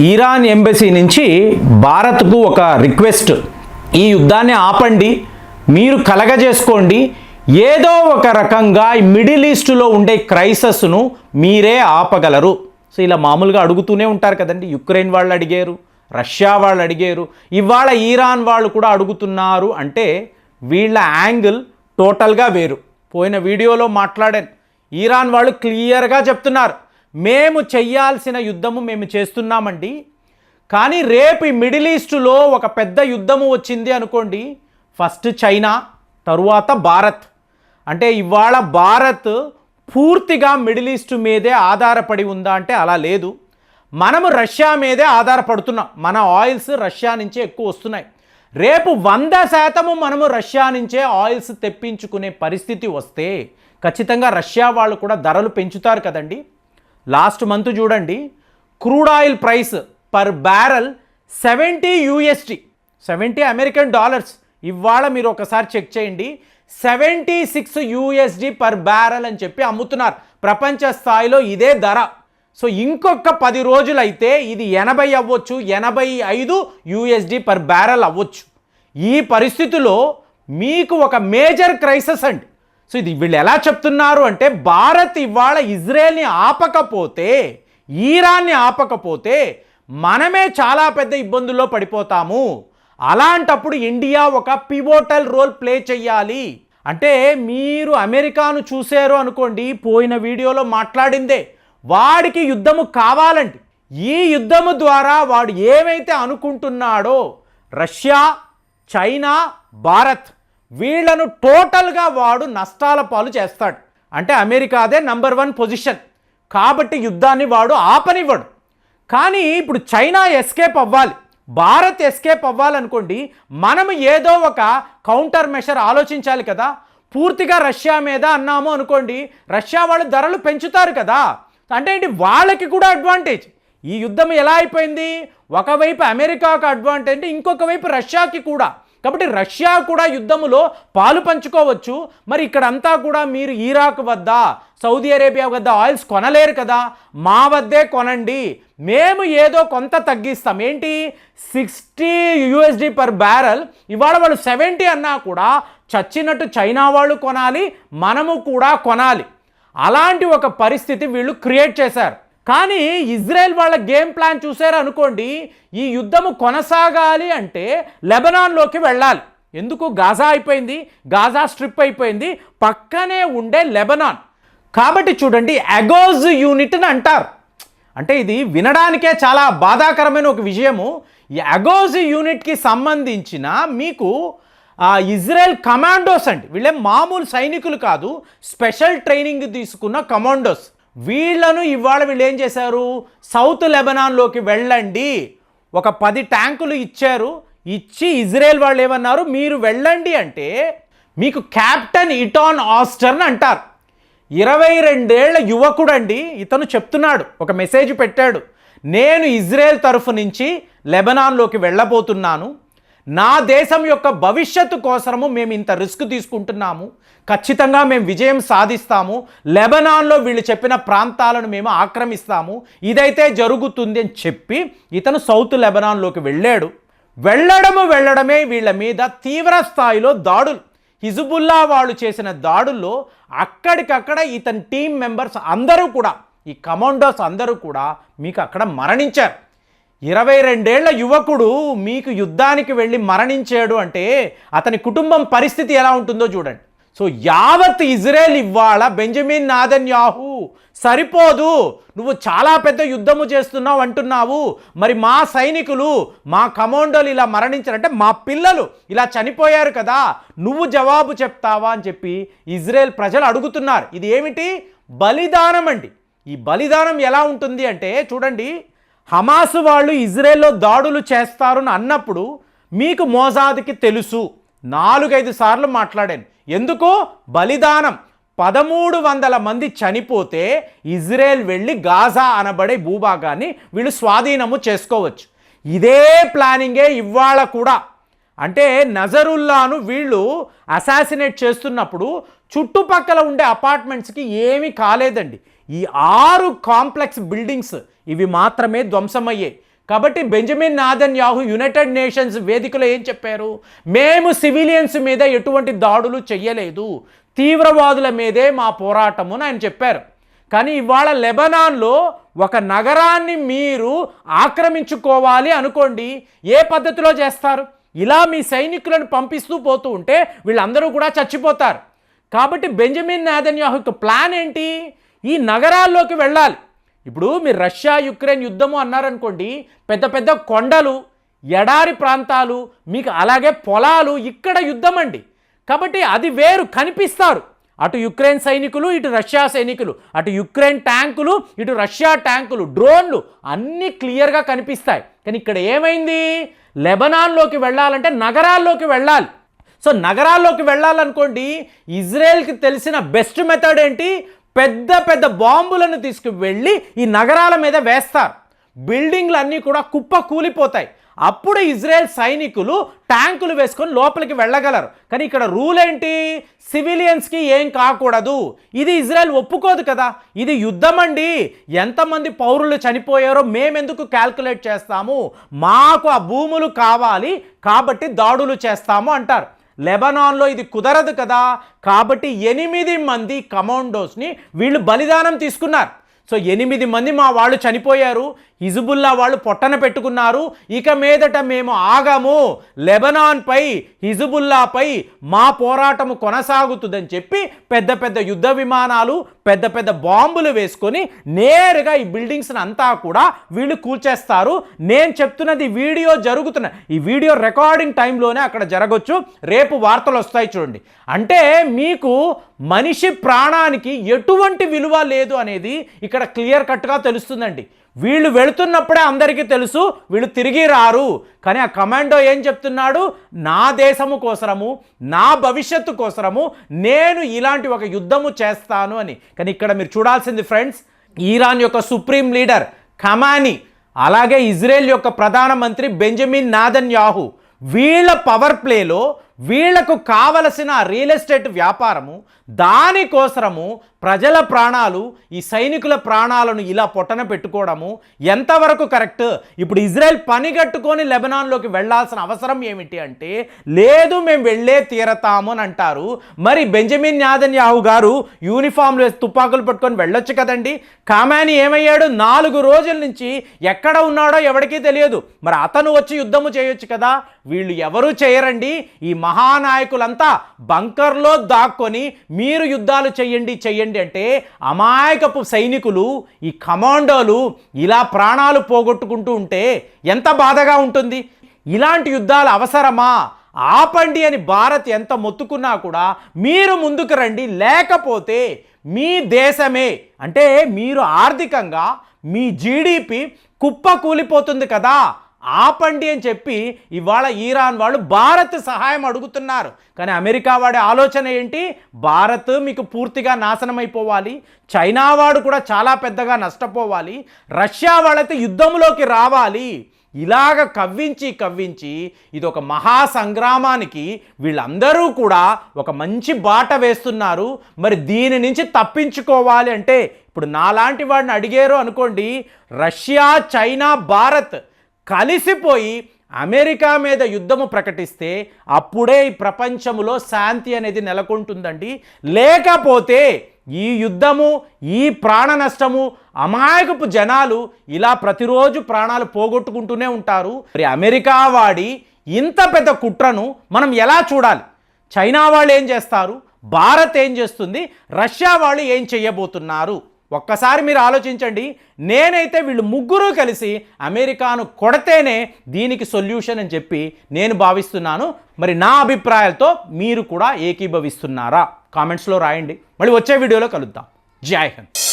Iran embassy నుంచి భారత్కు ఒక రిక్వెస్ట్. ఈ యుద్ధాన్ని ఆపండి. మీరు కలగజేసుకోండి. ఏదో ఒక రకంగా ఈ మిడిల్ ఈస్టులో ఉండే క్రైసస్ను మీరే ఆపగలరు. సో ఇలా మామూలుగా అడుగుతూనే ఉంటారు కదండి. యుక్రెయిన్ వాళ్ళు అడిగారు రష్యా వాళ్ళు అడిగారు ఇవాళ ఈరాన్ వాళ్ళు కూడా అడుగుతున్నారు అంటే వీళ్ళ యాంగిల్ టోటల్గా వేరు. పోయిన వీడియోలో మాట్లాడాను. ఈరాన్ వాళ్ళు క్లియర్గా చెప్తున్నారు. మేము చెయ్యాల్సిన యుద్ధము మేము చేస్తున్నామండి. కానీ రేపు ఈ మిడిల్ ఈస్టులో ఒక పెద్ద యుద్ధము వచ్చింది అనుకోండి ఫస్ట్ చైనా తరువాత భారత్. అంటే ఇవాళ భారత్ పూర్తిగా మిడిల్ ఈస్ట్ మీదే ఆధారపడి ఉందా అంటే అలా లేదు. మనము రష్యా మీదే ఆధారపడుతున్నాం. మన ఆయిల్స్ రష్యా నుంచే ఎక్కువ వస్తున్నాయి. రేపు వంద శాతము మనము రష్యా నుంచే ఆయిల్స్ తెప్పించుకునే పరిస్థితి వస్తే ఖచ్చితంగా రష్యా వాళ్ళు కూడా ధరలు పెంచుతారు కదండి. లాస్ట్ మంత్ చూడండి crude oil price per barrel seventy USD seventy American dollars. ఇవాళ మీరు ఒకసారి చెక్ చేయండి seventy six USD per barrel అని చెప్పి అమ్ముతున్నారు. ప్రపంచ స్థాయిలో ఇదే ధర. సో ఇంకొక పది రోజులైతే ఇది ఎనభై అవ్వచ్చు ఎనభై ఐదు యూఎస్డి పర్ బ్యారల్ అవ్వచ్చు. ఈ పరిస్థితిలో మీకు ఒక మేజర్ క్రైసిస్ అండి. సో ఇది వీళ్ళు ఎలా చెప్తున్నారు అంటే భారత్ ఇవాళ ఇజ్రాయెల్ని ఆపకపోతే ఈరాన్ని ఆపకపోతే మనమే చాలా పెద్ద ఇబ్బందుల్లో పడిపోతాము. అలాంటప్పుడు ఇండియా ఒక పివోటల్ రోల్ ప్లే చెయ్యాలి. అంటే మీరు అమెరికాను చూశారు అనుకోండి పోయిన వీడియోలో మాట్లాడిందే వాడికి యుద్ధము కావాలండి. ఈ యుద్ధము ద్వారా వాడు ఏమైతే అనుకుంటున్నాడో రష్యా చైనా భారత్ వీళ్ళను టోటల్గా వాడు నష్టాల పాలు చేస్తాడు. అంటే అమెరికాదే నంబర్ వన్ పొజిషన్. కాబట్టి యుద్ధాన్ని వాడు ఆపనివ్వడు. కానీ ఇప్పుడు చైనా ఎస్కేప్ అవ్వాలి. భారత్ ఎస్కేప్ అవ్వాలనుకోండి మనం ఏదో ఒక కౌంటర్ మెషర్ ఆలోచించాలి కదా. పూర్తిగా రష్యా మీద అన్నాము అనుకోండి రష్యా వాళ్ళు ధరలు పెంచుతారు కదా. అంటే ఏంటి? వాళ్ళకి కూడా అడ్వాంటేజ్ ఈ యుద్ధం ఎలా అయిపోయింది? ఒకవైపు అమెరికాకు అడ్వాంటేజ్ ఇంకొక వైపు రష్యాకి కూడా. కాబట్టి రష్యా కూడా యుద్ధములో పాలు పంచుకోవచ్చు. మరి ఇక్కడంతా కూడా మీరు ఈరాక్ వద్ద సౌదీ అరేబియా వద్ద ఆయిల్స్ కొనలేరు కదా. మా వద్దే కొనండి. మేము ఏదో కొంత తగ్గిస్తాం. ఏంటి? Sixty USD per barrel. ఇవాళ వాళ్ళు సెవెంటీ అన్నా కూడా చచ్చినట్టు చైనా వాళ్ళు కొనాలి మనము కూడా కొనాలి. అలాంటి ఒక పరిస్థితి వీళ్ళు క్రియేట్ చేశారు. కానీ ఇజ్రాయెల్ వాళ్ళ గేమ్ ప్లాన్ చూసారు అనుకోండి ఈ యుద్ధము కొనసాగాలి అంటే లెబనాన్లోకి వెళ్ళాలి. ఎందుకు? గాజా అయిపోయింది గాజా స్ట్రిప్ అయిపోయింది పక్కనే ఉండే లెబనాన్. కాబట్టి చూడండి అగోజ్ యూనిట్ అని అంటారు. అంటే ఇది వినడానికే చాలా బాధాకరమైన ఒక విషయము ఈ అగోజ్ యూనిట్కి సంబంధించిన మీకు ఇజ్రాయెల్ కమాండోస్ అండి. వీళ్ళే మామూలు సైనికులు కాదు స్పెషల్ ట్రైనింగ్ తీసుకున్న కమాండోస్. వీళ్ళను ఇవాళ వీళ్ళు ఏం చేశారు? సౌత్ లెబనాన్లోకి వెళ్ళండి. ఒక పది ట్యాంకులు ఇచ్చారు. ఇచ్చి ఇజ్రాయెల్ వాళ్ళు ఏమన్నారు? మీరు వెళ్ళండి అంటే మీకు క్యాప్టెన్ ఇటాన్ ఆస్టర్న్ అంటారు. ఇరవై రెండేళ్ళ యువకుడు అండి ఇతను చెప్తున్నాడు ఒక మెసేజ్ పెట్టాడు. నేను ఇజ్రాయెల్ తరఫు నుంచి లెబనాన్లోకి వెళ్ళబోతున్నాను. నా దేశం యొక్క భవిష్యత్తు కోసము మేము ఇంత రిస్క్ తీసుకుంటున్నాము. ఖచ్చితంగా మేము విజయం సాధిస్తాము. లెబనాన్లో వీళ్ళు చెప్పిన ప్రాంతాలను మేము ఆక్రమిస్తాము. ఇదైతే జరుగుతుంది అని చెప్పి ఇతను సౌత్ లెబనాన్లోకి వెళ్ళాడు. వెళ్ళడము వెళ్ళడమే వీళ్ళ మీద తీవ్ర స్థాయిలో దాడులు. హిజుబుల్లా వాళ్ళు చేసిన దాడుల్లో అక్కడికక్కడ ఇతని టీం మెంబర్స్ అందరూ కూడా ఈ కమాండోస్ అందరూ కూడా మీకు అక్కడ మరణించారు. ఇరవై రెండేళ్ళ యువకుడు మీకు యుద్ధానికి వెళ్ళి మరణించాడు అంటే అతని కుటుంబం పరిస్థితి ఎలా ఉంటుందో చూడండి. సో యావత్ ఇజ్రాయెల్ ఇవాళ బెంజమిన్ నాదన్ యాహు సరిపోదు నువ్వు చాలా పెద్ద యుద్ధము చేస్తున్నావు అంటున్నావు మరి మా సైనికులు మా కమాండోలు ఇలా మరణించారంటే మా పిల్లలు ఇలా చనిపోయారు కదా నువ్వు జవాబు చెప్తావా అని చెప్పి ఇజ్రాయెల్ ప్రజలు అడుగుతున్నారు. ఇది ఏమిటి? బలిదానం అండి. ఈ బలిదానం ఎలా ఉంటుంది అంటే చూడండి హమాస్ వాళ్ళు ఇజ్రాయెల్లో దాడులు చేస్తారు అని అన్నప్పుడు మీకు మోజాదికి తెలుసు. నాలుగైదు సార్లు మాట్లాడాను. ఎందుకు? బలిదానం. పదమూడు వందల మంది చనిపోతే ఇజ్రాయెల్ వెళ్ళి గాజా అనబడే భూభాగాన్ని వీళ్ళు స్వాధీనము చేసుకోవచ్చు. ఇదే ప్లానింగే ఇవాళ కూడా. అంటే నజరుల్లాను వీళ్ళు అసాసినేట్ చేస్తున్నప్పుడు చుట్టుపక్కల ఉండే అపార్ట్మెంట్స్కి ఏమీ కాలేదండి. ఈ ఆరు కాంప్లెక్స్ బిల్డింగ్స్ ఇవి మాత్రమే ధ్వంసమయ్యాయి. కాబట్టి Benjamin Netanyahu United Nations వేదికలో ఏం చెప్పారు? మేము సివిలియన్స్ మీద ఎటువంటి దాడులు చెయ్యలేదు. తీవ్రవాదుల మీదే మా పోరాటము అని ఆయన చెప్పారు. కానీ ఇవాళ లెబనాన్లో ఒక నగరాన్ని మీరు ఆక్రమించుకోవాలి అనుకోండి ఏ పద్ధతిలో చేస్తారు? ఇలా మీ సైనికులను పంపిస్తూ పోతూ ఉంటే వీళ్ళందరూ కూడా చచ్చిపోతారు. కాబట్టి బెంజమిన్ నాథన్ యొక్క ప్లాన్ ఏంటి? ఈ నగరాల్లోకి వెళ్ళాలి. ఇప్పుడు మీరు రష్యా యుక్రెయిన్ యుద్ధము అన్నారనుకోండి పెద్ద పెద్ద కొండలు ఎడారి ప్రాంతాలు మీకు అలాగే పొలాలు ఇక్కడ యుద్ధం అండి కాబట్టి అది వేరు కనిపిస్తారు. అటు యుక్రెయిన్ సైనికులు ఇటు రష్యా సైనికులు అటు యుక్రెయిన్ ట్యాంకులు ఇటు రష్యా ట్యాంకులు డ్రోన్లు అన్నీ క్లియర్గా కనిపిస్తాయి. కానీ ఇక్కడ ఏమైంది? లెబనాన్లోకి వెళ్ళాలంటే నగరాల్లోకి వెళ్ళాలి. సో నగరాల్లోకి వెళ్ళాలనుకోండి ఇజ్రాయెల్కి తెలిసిన బెస్ట్ మెథడ్ ఏంటి? పెద్ద పెద్ద బాంబులను తీసుకువెళ్ళి ఈ నగరాల మీద వేస్తారు. బిల్డింగ్లు అన్నీ కూడా కుప్ప కూలిపోతాయి. అప్పుడు ఇజ్రాయెల్ సైనికులు ట్యాంకులు వేసుకొని లోపలికి వెళ్ళగలరు. కానీ ఇక్కడ రూల్ ఏంటి? సివిలియన్స్కి ఏం కాకూడదు. ఇది ఇజ్రాయెల్ ఒప్పుకోదు కదా. ఇది యుద్ధం అండి ఎంతమంది పౌరులు చనిపోయారో మేమెందుకు క్యాల్కులేట్ చేస్తాము? మాకు ఆ భూములు కావాలి కాబట్టి దాడులు చేస్తాము అంటారు. లెబనాన్లో ఇది కుదరదు కదా. కాబట్టి ఎనిమిది మంది కమాండోస్ని వీళ్ళు బలిదానం తీసుకున్నారు. సో ఎనిమిది మంది మా వాళ్ళు చనిపోయారు. హిజుబుల్లా వాళ్ళు పొట్టన పెట్టుకున్నారు. ఇక మీదట మేము ఆగము. లెబనాన్పై హిజుబుల్లాపై మా పోరాటము కొనసాగుతుందని చెప్పి పెద్ద పెద్ద యుద్ధ విమానాలు పెద్ద పెద్ద బాంబులు వేసుకొని నేరుగా ఈ బిల్డింగ్స్ని అంతా కూడా వీళ్ళు కూల్చేస్తారు. నేను చెప్తున్నది వీడియో జరుగుతున్న ఈ వీడియో రికార్డింగ్ టైంలోనే అక్కడ జరగచ్చు. రేపు వార్తలు వస్తాయి చూడండి. అంటే మీకు మనిషి ప్రాణానికి ఎటువంటి విలువ లేదు అనేది ఇక్కడ ఇక్కడ క్లియర్ కట్గా తెలుస్తుందండి. వీళ్ళు వెళుతున్నప్పుడే అందరికీ తెలుసు వీళ్ళు తిరిగి రారు. కానీ ఆ కమాండో ఏం చెప్తున్నాడు? నా దేశము కోసరము నా భవిష్యత్తు కోసరము నేను ఇలాంటి ఒక యుద్ధము చేస్తాను అని. కానీ ఇక్కడ మీరు చూడాల్సింది ఫ్రెండ్స్ ఈరాన్ యొక్క సుప్రీం లీడర్ ఖమాని అలాగే ఇజ్రాయెల్ యొక్క ప్రధానమంత్రి బెంజమిన్ నాదన్ యాహు వీళ్ళ పవర్ ప్లేలో వీళ్ళకు కావలసిన రియల్ ఎస్టేట్ వ్యాపారము దానికోసరము ప్రజల ప్రాణాలు ఈ సైనికుల ప్రాణాలను ఇలా పొట్టన పెట్టుకోవడము ఎంతవరకు కరెక్ట్? ఇప్పుడు ఇజ్రాయెల్ పని కట్టుకొని లెబనాన్లోకి వెళ్ళాల్సిన అవసరం ఏమిటి అంటే లేదు మేము వెళ్ళే తీరతాము అని అంటారు. మరి బెంజమిన్ యాహు గారు యూనిఫామ్లు వేసి తుపాకులు పట్టుకొని వెళ్ళొచ్చు కదండి. కామాని ఏమయ్యాడు? నాలుగు రోజుల నుంచి ఎక్కడ ఉన్నాడో ఎవరికీ తెలియదు. మరి అతను వచ్చి యుద్ధము చేయొచ్చు కదా? వీళ్ళు ఎవరూ చేయరండి. ఈ మహానాయకులంతా బంకర్లో దాక్కొని మీరు యుద్ధాలు చెయ్యండి చెయ్యండి అంటే అమాయకపు సైనికులు ఈ కమాండోలు ఇలా ప్రాణాలు పోగొట్టుకుంటూ ఉంటే ఎంత బాధగా ఉంటుంది? ఇలాంటి యుద్ధాలు అవసరమా? ఆపండి అని భారత్ ఎంత మొత్తుకున్నా కూడా మీరు ముందుకు రండి లేకపోతే మీ దేశమే. అంటే మీరు ఆర్థికంగా మీ జీడిపి కుప్ప కూలిపోతుంది కదా. ఆపండి అని చెప్పి ఇవాళ ఈరాన్ వాళ్ళు భారత్ సహాయం అడుగుతున్నారు. కానీ అమెరికా వాడి ఆలోచన ఏంటి? భారత్ మీకు పూర్తిగా నాశనం అయిపోవాలి చైనా వాడు కూడా చాలా పెద్దగా నష్టపోవాలి. రష్యా వాళ్ళైతే యుద్ధంలోకి రావాలి. ఇలాగ కవ్వించి కవ్వించి ఇది ఒక మహా సంగ్రామానికి వీళ్ళందరూ కూడా ఒక మంచి బాట వేస్తున్నారు. మరి దీని నుంచి తప్పించుకోవాలి అంటే ఇప్పుడు నాలాంటి వాడిని అడిగారు అనుకోండి రష్యా చైనా భారత్ కలిసిపోయి అమెరికా మీద యుద్ధము ప్రకటిస్తే అప్పుడే ఈ ప్రపంచములో శాంతి అనేది నెలకొంటుందండి. లేకపోతే ఈ యుద్ధము ఈ ప్రాణ నష్టము అమాయకపు జనాలు ఇలా ప్రతిరోజు ప్రాణాలు పోగొట్టుకుంటూనే ఉంటారు. మరి అమెరికా వాడి ఇంత పెద్ద కుట్రను మనం ఎలా చూడాలి? చైనా వాళ్ళు ఏం చేస్తారు? భారత్ ఏం చేస్తుంది? రష్యా వాళ్ళు ఏం చేయబోతున్నారు? ఒక్కసారి మీరు ఆలోచించండి. నేనైతే వీళ్ళు ముగ్గురు కలిసి అమెరికాను కొడితేనే దీనికి సొల్యూషన్ అని చెప్పి నేను భావిస్తున్నాను. మరి నా అభిప్రాయాలతో మీరు కూడా ఏకీభవిస్తున్నారా? కామెంట్స్లో రాయండి. మళ్ళీ వచ్చే వీడియోలో కలుద్దాం. జై హింద్.